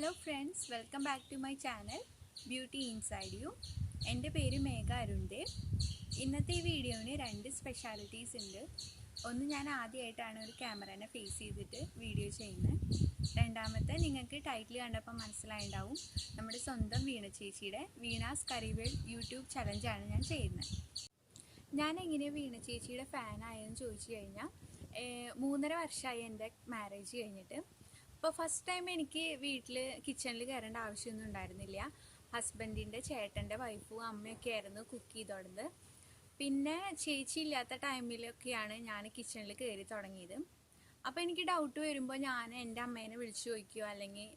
Hello friends welcome back to my channel beauty inside you എന്റെ പേര് മേഘ അരുൺദേവ് ഇന്നത്തെ ഈ വീഡിയോന് രണ്ട് സ്പെഷ്യാലിറ്റീസ് ഉണ്ട്. ഒന്ന് ഞാൻ ആദ്യമായിട്ടാണ് ഒരു ക്യാമറനെ ഫേസ് ചെയ്തിട്ട് വീഡിയോ ചെയ്യുന്നത്. രണ്ടാമത്തെ നിങ്ങൾക്ക് ടൈറ്റിൽ കണ്ടപ്പോൾ മനസ്സിലായിണ്ടാവും. നമ്മുടെ സ്വന്തം വീണ ചേച്ചിയുടെ വീണാസ് കറിവേൾ യൂട്യൂബ് ചലഞ്ചാണ് ഞാൻ ചെയ്യുന്നത്. ഞാൻ എങ്ങനെ വീണ ചേച്ചിയുടെ ഫാനായെന്ന് ചോദിച്ചു കഴിഞ്ഞാൽ മൂന്നര വർഷമായി എന്റെ മാരേജ് കഴിഞ്ഞിട്ട് അപ്പോൾ ഫസ്റ്റ് ടൈം എനിക്ക് വീട്ടിൽ കിച്ചണിൽ കയറേണ്ട ആവശ്യമൊന്നും ഉണ്ടായിരുന്നില്ല. ഹസ്ബൻഡിന്റെ ചേട്ടന്റെ വൈഫും അമ്മയൊക്കെ ആയിരുന്നു കുക്ക് ചെയ്തോടുന്നത്. പിന്നെ ചേച്ചി ഇല്ലാത്ത ടൈമിലൊക്കെയാണ് ഞാൻ കിച്ചണിൽ കയറി തുടങ്ങിയത്. അപ്പോൾ എനിക്ക് ഡൗട്ട് വരുമ്പോൾ ഞാൻ എന്റെ അമ്മേനെ വിളിച്ചു ചോദിക്കുകയോ അല്ലെങ്കിൽ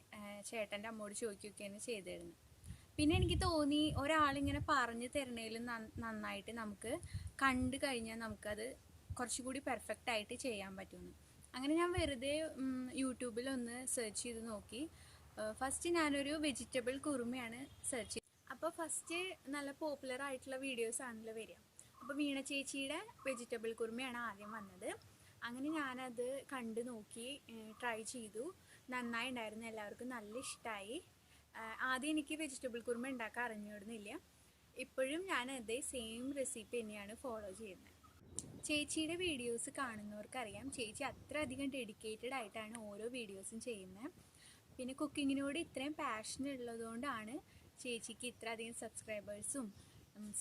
ചേട്ടന്റെ അമ്മയോട് ചോദിക്കുകയൊക്കെയാണ് ചെയ്തിരുന്നത്. പിന്നെ എനിക്ക് തോന്നി ഒരാളിങ്ങനെ പറഞ്ഞു തരണേലും നന്നായിട്ട് നമുക്ക് കണ്ടു കഴിഞ്ഞാൽ നമുക്കത് കുറച്ചുകൂടി പെർഫെക്റ്റ് ആയിട്ട് ചെയ്യാൻ പറ്റുമെന്ന്. അങ്ങനെ ഞാൻ വെറുതെ യൂട്യൂബിൽ ഒന്ന് സെർച്ച് ചെയ്ത് നോക്കി. ഫസ്റ്റ് ഞാനൊരു വെജിറ്റബിൾ കുറുമയാണ് സെർച്ച് ചെയ്തത് അപ്പോൾ ഫസ്റ്റ് നല്ല പോപ്പുലർ ആയിട്ടുള്ള വീഡിയോസ് ആണല്ലോ വരിക. അപ്പോൾ വീണ ചേച്ചിയുടെ വെജിറ്റബിൾ കുറുമയാണ് ആദ്യം വന്നത്. അങ്ങനെ ഞാനത് കണ്ട് നോക്കി ട്രൈ ചെയ്തു. നന്നായി ഉണ്ടായിരുന്നു എല്ലാവർക്കും നല്ല ഇഷ്ടമായി ആദ്യം എനിക്ക് വെജിറ്റബിൾ കുറുമ ഉണ്ടാക്കാൻ അറിഞ്ഞിരുന്നില്ല ഇപ്പോഴും ഞാൻ അതേ സെയിം റെസിപ്പി തന്നെയാണ് ഫോളോ ചെയ്യുന്നത്. ചേച്ചിയുടെ വീഡിയോസ് കാണുന്നവർക്കറിയാം. ചേച്ചി അത്ര അധികം ഡെഡിക്കേറ്റഡ് ആയിട്ടാണ് ഓരോ വീഡിയോസും ചെയ്യുന്നത്. പിന്നെ കുക്കിങ്ങിനോട് ഇത്രയും പാഷൻ ഉള്ളതുകൊണ്ടാണ് ചേച്ചിക്ക് ഇത്ര അധികം സബ്സ്ക്രൈബേഴ്സും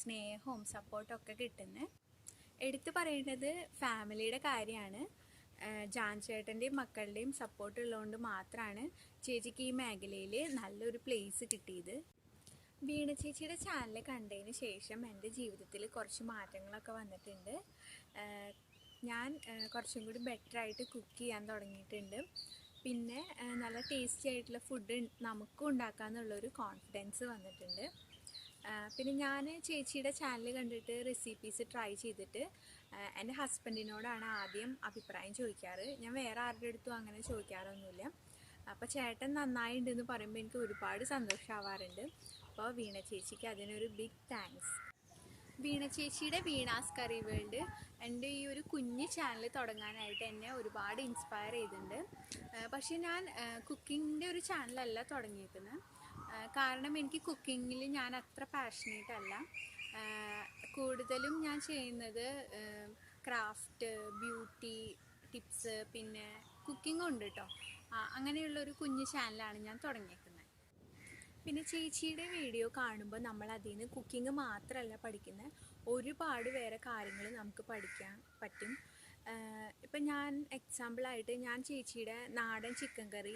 സ്നേഹവും സപ്പോർട്ടും ഒക്കെ കിട്ടുന്നത്. എടുത്തു പറയേണ്ടത് ഫാമിലിയുടെ കാര്യമാണ്. ജാൻ ചേട്ടന്റെയും മക്കളുടെയും സപ്പോർട്ട് ഉള്ളതുകൊണ്ട് മാത്രമാണ് ചേച്ചിക്ക് ഈ മേഖലയിൽ നല്ലൊരു പ്ലേസ് കിട്ടിയത്. വീണ ചേച്ചിയുടെ ചാനൽ കണ്ടതിന് ശേഷം എന്റെ ജീവിതത്തിൽ കുറച്ച് മാറ്റങ്ങളൊക്കെ വന്നിട്ടുണ്ട്. ഞാൻ കുറച്ചും കൂടി ബെറ്റർ ആയിട്ട് കുക്ക് ചെയ്യാൻ തുടങ്ങിയിട്ടുണ്ട്. പിന്നെ നല്ല ടേസ്റ്റി ആയിട്ടുള്ള ഫുഡ് നമുക്കും ഉണ്ടാക്കാമെന്നുള്ളൊരു കോൺഫിഡൻസ് വന്നിട്ടുണ്ട്. പിന്നെ ഞാൻ ചേച്ചിയുടെ ചാനൽ കണ്ടിട്ട് റെസിപ്പീസ് ട്രൈ ചെയ്തിട്ട് എന്റെ ഹസ്ബൻഡിനോടാണ് ആദ്യം അഭിപ്രായം ചോദിക്കാറ്. ഞാൻ വേറെ ആരുടെ അടുത്തും അങ്ങനെ ചോദിക്കാറൊന്നുമില്ല. അപ്പോൾ ചേട്ടൻ നന്നായിട്ടുണ്ടെന്ന് പറയുമ്പോൾ എനിക്ക് ഒരുപാട് സന്തോഷമാവാറുണ്ട് അപ്പോൾ വീണ ചേച്ചിക്ക് അതിനൊരു ബിഗ് താങ്ക്സ് വീണ ചേച്ചിയുടെ വീണാസ് കറി വേൾഡ് എന്റെ ഈ ഒരു കുഞ്ഞ് ചാനൽ തുടങ്ങാനായിട്ട് എന്നെ ഒരുപാട് ഇൻസ്പയർ ചെയ്തിട്ടുണ്ട്. പക്ഷേ ഞാൻ കുക്കിങ്ങിന്റെ ഒരു ചാനലല്ല തുടങ്ങിയിരിക്കുന്നത് കാരണം എനിക്ക് കുക്കിങ്ങിൽ ഞാൻ അത്ര പാഷനേറ്റ് അല്ല. കൂടുതലും ഞാൻ ചെയ്യുന്നത് ക്രാഫ്റ്റ് ബ്യൂട്ടി ടിപ്സ് പിന്നെ കുക്കിംഗ് ഉണ്ട് കേട്ടോ അങ്ങനെയുള്ളൊരു കുഞ്ഞ് ചാനലാണ് ഞാൻ തുടങ്ങിയേക്കുന്നത്. പിന്നെ ചേച്ചിയുടെ വീഡിയോ കാണുമ്പോൾ നമ്മൾ അതിൽ നിന്ന് കുക്കിംഗ് മാത്രമല്ല പഠിക്കുന്നത് ഒരുപാട് വേറെ കാര്യങ്ങൾ നമുക്ക് പഠിക്കാൻ പറ്റും. ഇപ്പം ഞാൻ എക്സാമ്പിളായിട്ട് ഞാൻ ചേച്ചിയുടെ നാടൻ ചിക്കൻ കറി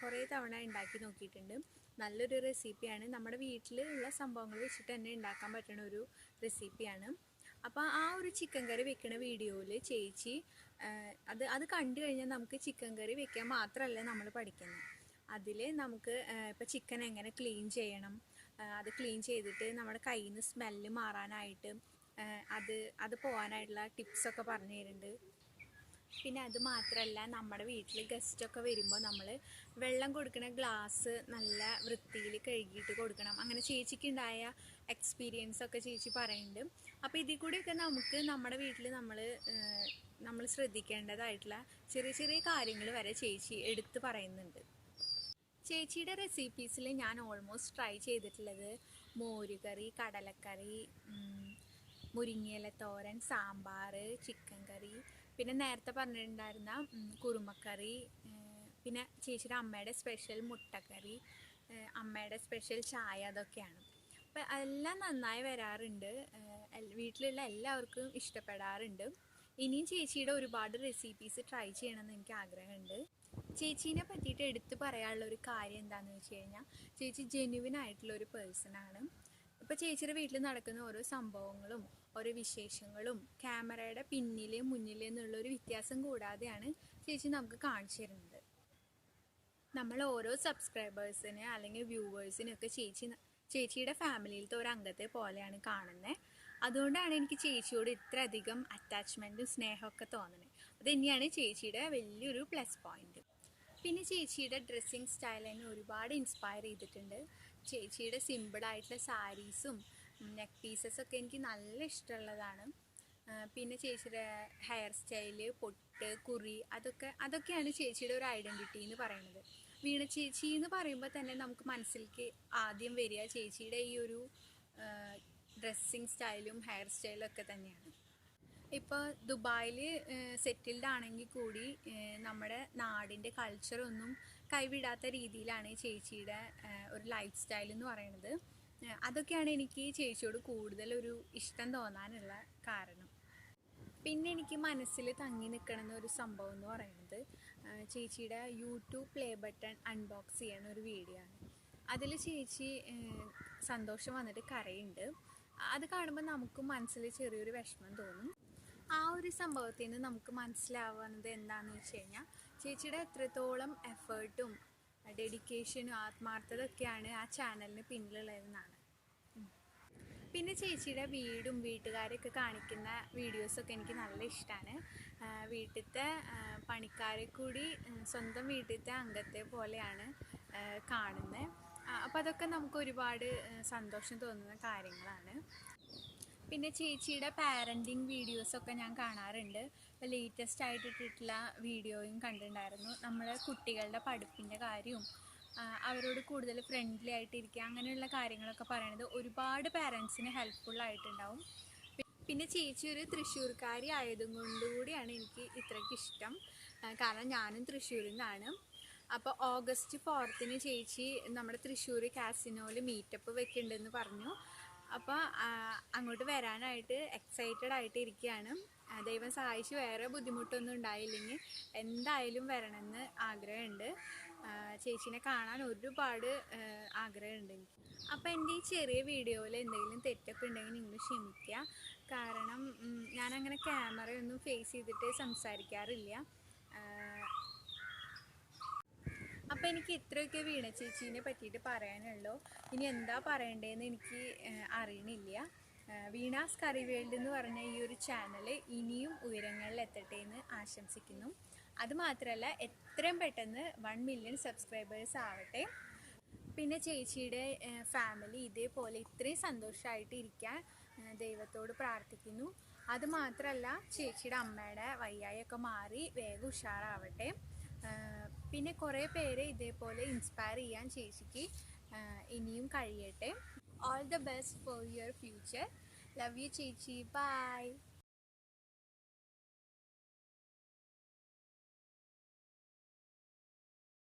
കുറേ തവണ ഉണ്ടാക്കി നോക്കിയിട്ടുണ്ട്. നല്ലൊരു റെസിപ്പിയാണ് നമ്മുടെ വീട്ടിലുള്ള സംഭവങ്ങൾ വെച്ചിട്ട് തന്നെ ഉണ്ടാക്കാൻ പറ്റുന്ന ഒരു റെസിപ്പിയാണ് അപ്പോൾ ആ ഒരു ചിക്കൻ കറി വെക്കുന്ന വീഡിയോയിൽ ചേച്ചി അത് അത് കണ്ടു കഴിഞ്ഞാൽ നമുക്ക് ചിക്കൻ കറി വെക്കാൻ മാത്രമല്ല നമ്മൾ പഠിക്കുന്നത് അതിൽ നമുക്ക് ഇപ്പോൾ ചിക്കൻ എങ്ങനെ ക്ലീൻ ചെയ്യണം? അത് ക്ലീൻ ചെയ്തിട്ട് നമ്മുടെ കയ്യിൽ നിന്ന് സ്മെല്ല് മാറാനായിട്ട് അത് അത് പോകാനായിട്ടുള്ള ടിപ്സൊക്കെ പറഞ്ഞു തരുന്നുണ്ട്. പിന്നെ അത് മാത്രമല്ല നമ്മുടെ വീട്ടിൽ ഗസ്റ്റൊക്കെ വരുമ്പോൾ നമ്മൾ വെള്ളം കൊടുക്കുന്ന ഗ്ലാസ് നല്ല വൃത്തിയിൽ കഴുകിയിട്ട് കൊടുക്കണം. അങ്ങനെ ചേച്ചിക്കുണ്ടായ എക്സ്പീരിയൻസ് ഒക്കെ ചേച്ചി പറയുന്നുണ്ട്. അപ്പോൾ ഇതിൽ കൂടെയൊക്കെ നമുക്ക് നമ്മുടെ വീട്ടിൽ നമ്മൾ നമ്മൾ ശ്രദ്ധിക്കേണ്ടതായിട്ടുള്ള ചെറിയ ചെറിയ കാര്യങ്ങൾ വരെ ചേച്ചി എടുത്ത് പറയുന്നുണ്ട്. ചേച്ചിയുടെ റെസിപ്പീസിൽ ഞാൻ ഓൾമോസ്റ്റ് ട്രൈ ചെയ്തിട്ടുള്ളത് മോരുകറി കടലക്കറി മുരിങ്ങയില തോരൻ സാമ്പാർ ചിക്കൻ കറി. പിന്നെ നേരത്തെ പറഞ്ഞിട്ടുണ്ടായിരുന്ന കുറുമക്കറി പിന്നെ ചേച്ചിയുടെ അമ്മയുടെ സ്പെഷ്യൽ മുട്ടക്കറി അമ്മയുടെ സ്പെഷ്യൽ ചായ അതൊക്കെയാണ്. അപ്പം എല്ലാം നന്നായി വരാറുണ്ട്. വീട്ടിലുള്ള എല്ലാവർക്കും ഇഷ്ടപ്പെടാറുണ്ട്. ഇനിയും ചേച്ചിയുടെ ഒരുപാട് റെസിപ്പീസ് ട്രൈ ചെയ്യണമെന്ന് എനിക്ക് ആഗ്രഹമുണ്ട്. ചേച്ചീനെ പറ്റിയിട്ട് എടുത്തു പറയാനുള്ള ഒരു കാര്യം എന്താണെന്ന് വെച്ച് കഴിഞ്ഞാൽ ചേച്ചി ജെന്യുവിൻ ആയിട്ടുള്ള ഒരു പേഴ്സണാണ് ഇപ്പോൾ ചേച്ചിയുടെ വീട്ടിൽ നടക്കുന്ന ഓരോ സംഭവങ്ങളും ഓരോ വിശേഷങ്ങളും ക്യാമറയുടെ പിന്നിലെ മുന്നിലേ എന്നുള്ള ഒരു വ്യത്യാസം കൂടാതെയാണ് ചേച്ചി നമുക്ക് കാണിച്ചു തരുന്നത്. നമ്മൾ ഓരോ സബ്സ്ക്രൈബേഴ്സിന് അല്ലെങ്കിൽ വ്യൂവേഴ്സിനൊക്കെ ചേച്ചി ചേച്ചിയുടെ ഫാമിലിയിലത്തെ ഒരു അംഗത്തെ പോലെയാണ് കാണുന്നത് അതുകൊണ്ടാണ് എനിക്ക് ചേച്ചിയോട് ഇത്ര അധികം അറ്റാച്ച്മെന്റും സ്നേഹമൊക്കെ തോന്നുന്നത് അത് തന്നെയാണ് ചേച്ചിയുടെ വലിയൊരു പ്ലസ് പോയിന്റ് പിന്നെ ചേച്ചിയുടെ ഡ്രസ്സിങ് സ്റ്റൈൽ എന്നെ ഒരുപാട് ഇൻസ്പയർ ചെയ്തിട്ടുണ്ട്. ചേച്ചിയുടെ സിമ്പിളായിട്ടുള്ള സാരീസും നെക്ക് പീസസൊക്കെ എനിക്ക് നല്ല ഇഷ്ടമുള്ളതാണ്. പിന്നെ ചേച്ചിയുടെ ഹെയർ സ്റ്റൈൽ പൊട്ട് കുറി അതൊക്കെ അതൊക്കെയാണ് ചേച്ചിയുടെ ഒരു ഐഡന്റിറ്റി എന്ന് പറയുന്നത്. വീണ ചേച്ചി എന്ന് പറയുമ്പോൾ തന്നെ നമുക്ക് മനസ്സിലേക്ക് ആദ്യം വരിക ചേച്ചിയുടെ ഈ ഒരു ഡ്രസ്സിങ് സ്റ്റൈലും ഹെയർ സ്റ്റൈലും ഒക്കെ തന്നെയാണ്. ഇപ്പോൾ ദുബായിൽ സെറ്റിൽഡ് ആണെങ്കിൽ കൂടി നമ്മുടെ നാടിന്റെ കൾച്ചറൊന്നും കൈവിടാത്ത രീതിയിലാണ് ചേച്ചിയുടെ ഒരു ലൈഫ് സ്റ്റൈൽ എന്ന് പറയുന്നത് അതൊക്കെയാണ് എനിക്ക് ചേച്ചിയോട് കൂടുതൽ ഒരു ഇഷ്ടം തോന്നാനുള്ള കാരണം. പിന്നെ എനിക്ക് മനസ്സിൽ തങ്ങി നിൽക്കണമെന്ന ഒരു സംഭവം എന്ന് പറയുന്നത് ചേച്ചിയുടെ യൂട്യൂബ് പ്ലേ ബട്ടൺ അൺബോക്സ് ചെയ്യുന്ന ഒരു വീഡിയോ ആണ്. അതിൽ ചേച്ചി സന്തോഷം വന്നിട്ട് കരയുണ്ട്. അത് കാണുമ്പോൾ നമുക്കും മനസ്സിൽ ചെറിയൊരു വിഷമം തോന്നും. ആ ഒരു സംഭവത്തിൽ നിന്ന് നമുക്ക് മനസ്സിലാവുന്നത് എന്താണെന്ന് വെച്ച് കഴിഞ്ഞാൽ ചേച്ചിയുടെ എത്രത്തോളം എഫേർട്ടും ഡെഡിക്കേഷനും ആത്മാർത്ഥത ഒക്കെയാണ് ആ ചാനലിന് പിന്നിലുള്ളതെന്നാണ്. പിന്നെ ചേച്ചിയുടെ വീടും വീട്ടുകാരൊക്കെ കാണിക്കുന്ന വീഡിയോസൊക്കെ എനിക്ക് നല്ല ഇഷ്ടമാണ് വീട്ടിലത്തെ പണിക്കാരെ കൂടി സ്വന്തം വീട്ടിലത്തെ അംഗത്തെ പോലെയാണ് കാണുന്നത് അപ്പോൾ അതൊക്കെ നമുക്ക് ഒരുപാട് സന്തോഷം തോന്നുന്ന കാര്യങ്ങളാണ്. പിന്നെ ചേച്ചിയുടെ പാരന്റിങ് വീഡിയോസൊക്കെ ഞാൻ കാണാറുണ്ട്. ഇപ്പോൾ ലേറ്റസ്റ്റ് ആയിട്ട് ഇട്ടിട്ടുള്ള വീഡിയോയും കണ്ടിട്ടുണ്ടായിരുന്നു. നമ്മളെ കുട്ടികളുടെ പഠിപ്പിന്റെ കാര്യവും അവരോട് കൂടുതൽ ഫ്രണ്ട്ലി ആയിട്ടിരിക്കുക അങ്ങനെയുള്ള കാര്യങ്ങളൊക്കെ പറയണത് ഒരുപാട് പാരൻസിന് പി- പിന്നെ ചേച്ചി ഒരു തൃശ്ശൂർക്കാരി ആയതും കൊണ്ടുകൂടിയാണ് എനിക്ക് ഇത്രയ്ക്ക് ഇഷ്ടം. കാരണം ഞാനും തൃശ്ശൂരിൽ നിന്നാണ്. അപ്പോൾ ഓഗസ്റ്റ് ഫോർത്തിന് ചേച്ചി നമ്മുടെ തൃശ്ശൂർ കാസിനോയിൽ മീറ്റപ്പ് വെക്കുന്നുണ്ടെന്ന് പറഞ്ഞു. അപ്പോൾ അങ്ങോട്ട് വരാനായിട്ട് എക്സൈറ്റഡ് ആയിട്ട് ഇരിക്കുകയാണ് ദൈവം സഹായിച്ച് വേറെ ബുദ്ധിമുട്ടൊന്നും ഉണ്ടായില്ലെങ്കിൽ എന്തായാലും വരണമെന്ന് ആഗ്രഹമുണ്ട്. ചേച്ചിനെ കാണാൻ ഒരുപാട് ആഗ്രഹമുണ്ട് എനിക്ക്. അപ്പോൾ എന്റെ ഈ ചെറിയ വീഡിയോയിൽ എന്തെങ്കിലും തെറ്റൊക്കെ ഉണ്ടെങ്കിൽ നിങ്ങൾ ക്ഷമിക്കുക. കാരണം ഞാനങ്ങനെ ക്യാമറയൊന്നും ഫേസ് ചെയ്തിട്ട് സംസാരിക്കാറില്ല. അപ്പോൾ എനിക്ക് ഇത്രയൊക്കെ വീണ ചേച്ചീനെ പറ്റിയിട്ട് പറയാനുള്ളൂ. ഇനി എന്താ പറയണ്ടതെന്ന് എനിക്ക് അറിയണില്ല. വീണാസ് കറി വേൾഡ് എന്ന് പറഞ്ഞ ഈ ഒരു ചാനൽ ഇനിയും ഉയരങ്ങളിൽ എത്തട്ടെ എന്ന് ആശംസിക്കുന്നു. അതുമാത്രമല്ല എത്രയും പെട്ടെന്ന് വൺ മില്യൺ സബ്സ്ക്രൈബേഴ്സ് ആവട്ടെ. പിന്നെ ചേച്ചിയുടെ ഫാമിലി ഇതേപോലെ ഇത്രയും സന്തോഷമായിട്ട് ഇരിക്കാൻ ദൈവത്തോട് പ്രാർത്ഥിക്കുന്നു. അതുമാത്രമല്ല ചേച്ചിയുടെ അമ്മയുടെ വയ്യായൊക്കെ മാറി വേഗം ഉഷാറാവട്ടെ. പിന്നെ കുറേ പേരെ ഇതേപോലെ ഇൻസ്പയർ ചെയ്യാൻ ചേച്ചിക്ക് ഏഹ്, ഇനിയും കഴിയട്ടെ. All the best for your future love you ചേച്ചി. ബൈ